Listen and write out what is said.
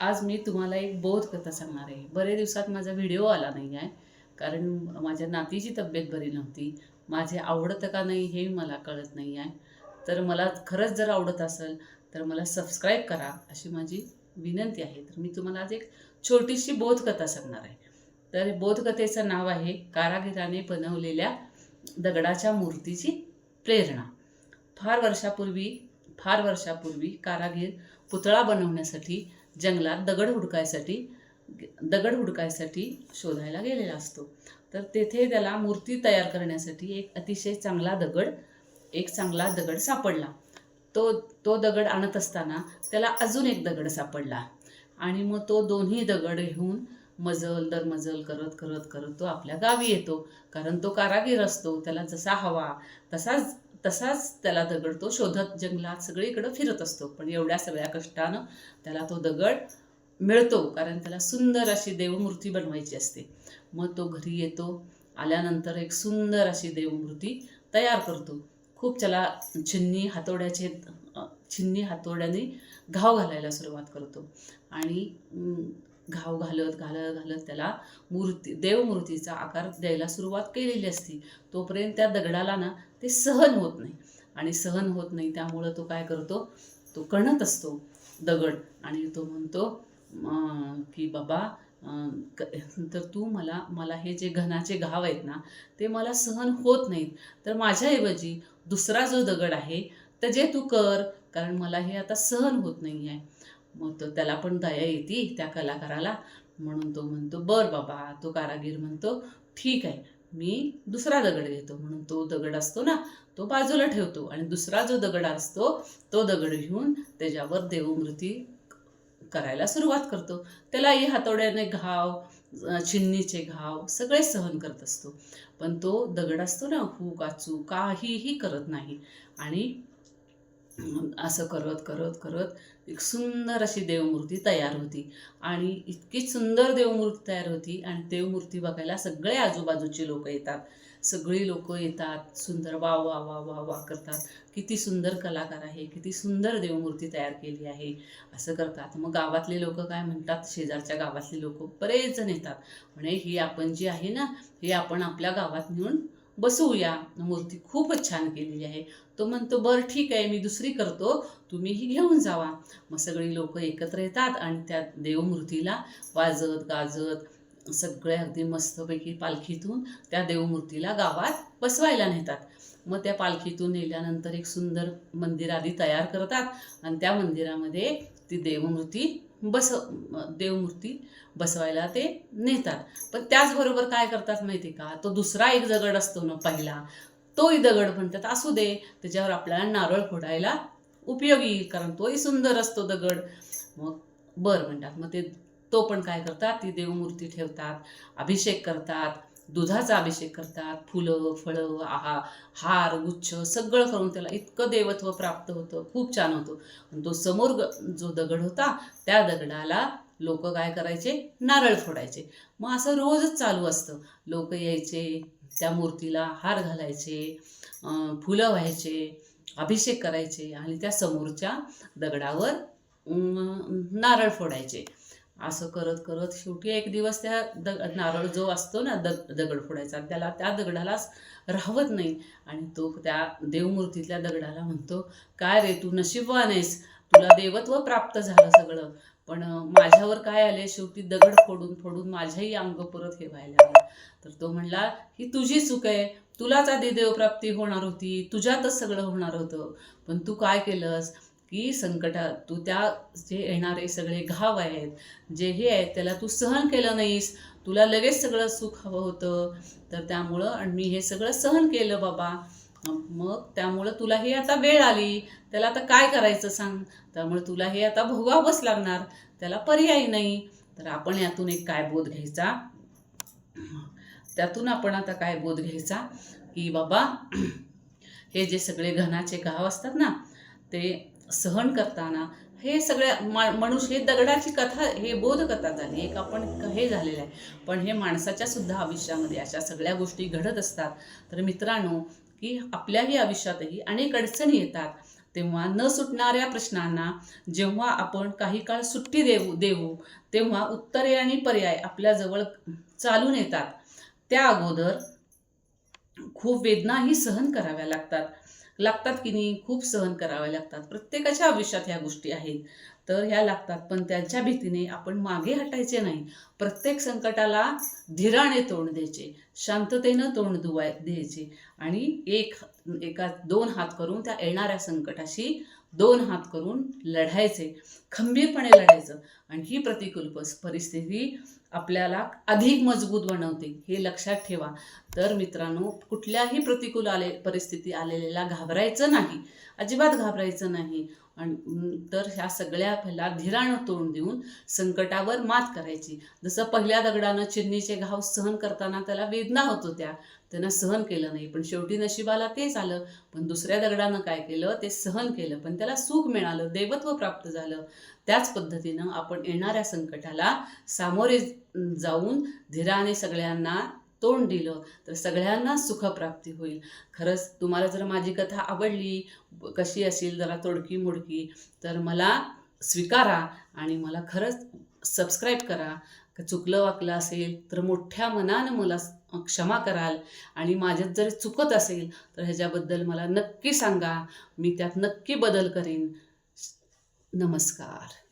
आज मी तुम्हाला एक बोध कथा सांगणार आहे. बरे दिवसात माझा व्हिडिओ आला नाही आहे कारण माझ्या नातीची तब्येत बरी नव्हती. माझे आवडतं का नाही हे मला कळत नाही आहे. तर मला खरंच जर आवडत असेल तर मला सबस्क्राईब करा अशी माझी विनंती आहे. तर मी तुम्हाला आज एक छोटीशी बोधकथा सांगणार आहे. तर बोधकथेचं नाव आहे कारागिराने बनवलेल्या दगडाच्या मूर्तीची प्रेरणा. फार वर्षापूर्वी फार वर्षापूर्वी कारागीर पुतळा बनवण्यासाठी जंगलात दगड हुडकायसाठी दगड हुडकायसाठी शोधायला गेलेला असतो. तर तेथे त्याला मूर्ती तयार करण्यासाठी एक अतिशय चांगला दगड एक चांगला दगड सापडला. तो तो दगड आणत असताना त्याला अजून एक दगड सापडला. आणि मग तो दोन्ही दगड घेऊन मजल दर मजल करत करत करत तो आपल्या गावी येतो. कारण तो कारागीर असतो त्याला जसा हवा तसाच तसाच त्याला दगड तो शोधत जंगलात सगळीकडं फिरत असतो. पण एवढ्या सगळ्या कष्टानं त्याला तो दगड मिळतो. कारण त्याला सुंदर अशी देवमूर्ती बनवायची असते. मग तो घरी येतो. आल्यानंतर एक सुंदर अशी देवमूर्ती तयार करतो. खूप त्याला छिन्नी हातोड्याचे छिन्नी हातोड्याने घाव घालायला सुरुवात करतो. आणि घाव घालत घालत घालत त्याला मूर्ती देवमूर्तीचा आकार द्यायला सुरुवात केलेली असती. तोपर्यंत त्या दगडाला ना ते सहन होत नाही. आणि सहन होत नाही त्यामुळं तो काय करतो? तो कणत असतो दगड. आणि तो म्हणतो की बाबा तर तू मला मला हे जे घनाचे घाव आहेत ना ते मला सहन होत नाहीत. तर माझ्याऐवजी दुसरा जो दगड आहे तर जे तू कर कारण मला हे आता सहन होत नाही आहे मग तो त्याला पण दया येते त्या कलाकाराला. म्हणून तो म्हणतो बर बाबा तो कारागीर म्हणतो ठीक आहे मी दुसरा दगड घेतो. म्हणून तो दगड असतो ना तो बाजूला ठेवतो आणि दुसरा जो दगड असतो तो दगड घेऊन त्याच्यावर देवमूर्ती करायला सुरुवात करतो. त्यालाही हातोड्याने घाव चिन्नीचे घाव सगळे सहन करत असतो. पण तो दगड असतो ना हू काचू काहीही करत नाही. आणि असं करत करत करत एक सुंदर अशी देवमूर्ती तयार होती. आणि इतकी सुंदर देवमूर्ती तयार होती आणि देवमूर्ती बघायला सगळे आजूबाजूचे लोक येतात. सगळी लोक येतात सुंदर वा वा वा वा वा करतात. किती सुंदर कलाकार आहे किती सुंदर देवमूर्ती तयार केली आहे असं करतात. मग गावातले लोक काय म्हणतात? शेजारच्या गावातले लोक बरेच जण येतात. म्हणे ही आपण जी आहे ना ही आपण आपल्या गावात नेऊन बसवूया. मूर्ती खूपच छान केलेली आहे. तो म्हणतो बरं ठीक आहे मी दुसरी करतो. तुम्हीही घेऊन जावा. मग सगळी लोक एकत्र येतात आणि त्या देवमूर्तीला वाजत गाजत सगळे अगदी मस्तपैकी पालखीतून त्या देवमूर्तीला गावात बसवायला नेतात. मग त्या पालखीतून नेल्यानंतर एक सुंदर मंदिर आधी तयार करतात आणि त्या मंदिरामध्ये ती देवमूर्ती बस देवमूर्ती बसवायला ते नेतात. पण त्याचबरोबर काय करतात माहिती का? तो दुसरा एक दगड असतो ना पहिला तोही दगड म्हणतात असू दे त्याच्यावर आपल्याला नारळ फोडायला उपयोगी येईल कारण तोही सुंदर असतो दगड. मग बरं म्हणतात मग ते तो पण काय करतात ती देवमूर्ती ठेवतात अभिषेक करतात दुधाचा अभिषेक करतात. फुलं फळं आहा हार गुच्छ सगळं करून त्याला इतकं देवत्व प्राप्त होतं. खूप छान होतं. तो समोर ग जो दगड होता त्या दगडाला लोक काय करायचे? नारळ फोडायचे. मग असं रोजच चालू असतं. लोक यायचे त्या मूर्तीला हार घालायचे फुलं व्हायचे अभिषेक करायचे आणि त्या समोरच्या दगडावर नारळ फोडायचे. असं करत करत शेवटी एक दिवस त्या दग नारळ जो असतो ना दग दगड फोडायचा त्याला त्या दगडालाच राहवत नाही. आणि तो त्या देवमूर्तीतल्या दगडाला म्हणतो काय रे तू नशीबवान आहेस तुला देवत्व प्राप्त झालं सगळं. पण माझ्यावर काय आले शेवटी दगड फोडून फोडून माझ्याही अंग परत हे व्हायला लागलं. तर तो म्हणला ही तुझी चूक आहे. तुलाच आधी देवप्राप्ती होणार होती. तुझ्यातच सगळं होणार होतं. पण तू काय केलंस? की संकटात तू त्या जे येणारे सगळे घाव आहेत जे हे आहेत त्याला तू सहन केलं नाहीस. तुला लगेच सगळं सुख हवं होतं. तर त्यामुळं आणि मी हे सगळं सहन केलं बाबा. मग त्यामुळं तुला हे आता वेळ आली. त्याला आता काय करायचं सांग? त्यामुळे तुला हे आता भोगावंच लागणार. त्याला पर्याय नाही. तर आपण यातून एक काय बोध घ्यायचा? त्यातून आपण आता काय बोध घ्यायचा? की बाबा हे जे सगळे घनाचे घाव असतात ना ते सहन करताना हे सगळ्या मा मनुष्य हे दगडाची कथा हे बोधकथा झाली एक आपण हे झालेलं आहे. पण हे माणसाच्या सुद्धा आयुष्यामध्ये अशा सगळ्या गोष्टी घडत असतात. तर मित्रांनो की आपल्याही आयुष्यातही अनेक अडचणी येतात. तेव्हा न सुटणाऱ्या प्रश्नांना जेव्हा आपण काही काळ सुट्टी देऊ देऊ तेव्हा उत्तरे आणि पर्याय आपल्याजवळ चालून येतात. त्या अगोदर खूप वेदनाही सहन कराव्या लागतात. लागतात की नाही खूप सहन कराव्या लागतात. प्रत्येकाच्या आयुष्यात ह्या गोष्टी आहेत. तर ह्या लागतात. पण त्यांच्या भीतीने आपण मागे हटायचे नाही. प्रत्येक संकटाला धीराने तोंड द्यायचे. शांततेनं तोंड दुवाय द्यायचे. आणि एक एका दोन हात करून त्या येणाऱ्या संकटाशी दोन हात करून लढायचे खंबीरपणे लढायचं. आणि ही प्रतिकूल परिस्थिती आपल्याला अधिक मजबूत बनवते हे लक्षात ठेवा. तर मित्रांनो कुठल्याही प्रतिकूल आले परिस्थिती आलेल्या घाबरायचं नाही. अजिबात घाबरायचं नाही. आणि तर ह्या सगळ्या पहिला धीरानं तोंड देऊन संकटावर मात करायची. जसं पहिल्या दगडानं चिन्नीचे घाव सहन करताना त्याला वेदना होत होत्या. त्यांना सहन केलं नाही. पण शेवटी नशिबाला तेच आलं. पण दुसऱ्या दगडानं काय केलं? ते सहन केलं. पण त्याला सुख मिळालं. देवत्व प्राप्त झालं. त्याच पद्धतीनं आपण येणाऱ्या संकटाला सामोरे जाऊन धीराने सगळ्यांना तोंड दिलं तर सगळ्यांना सुखप्राप्ती होईल. खरंच तुम्हाला जर माझी कथा आवडली कशी असेल जरा तोडकी मोडकी तर मला स्वीकारा आणि मला खरंच सबस्क्राईब करा. का चुकलं वाकलं असेल तर मोठ्या मनानं मला क्षमा कराल. आणि माझ्यात जर चुकत असेल तर ह्याच्याबद्दल मला नक्की सांगा. मी त्यात नक्की बदल करीन. नमस्कार.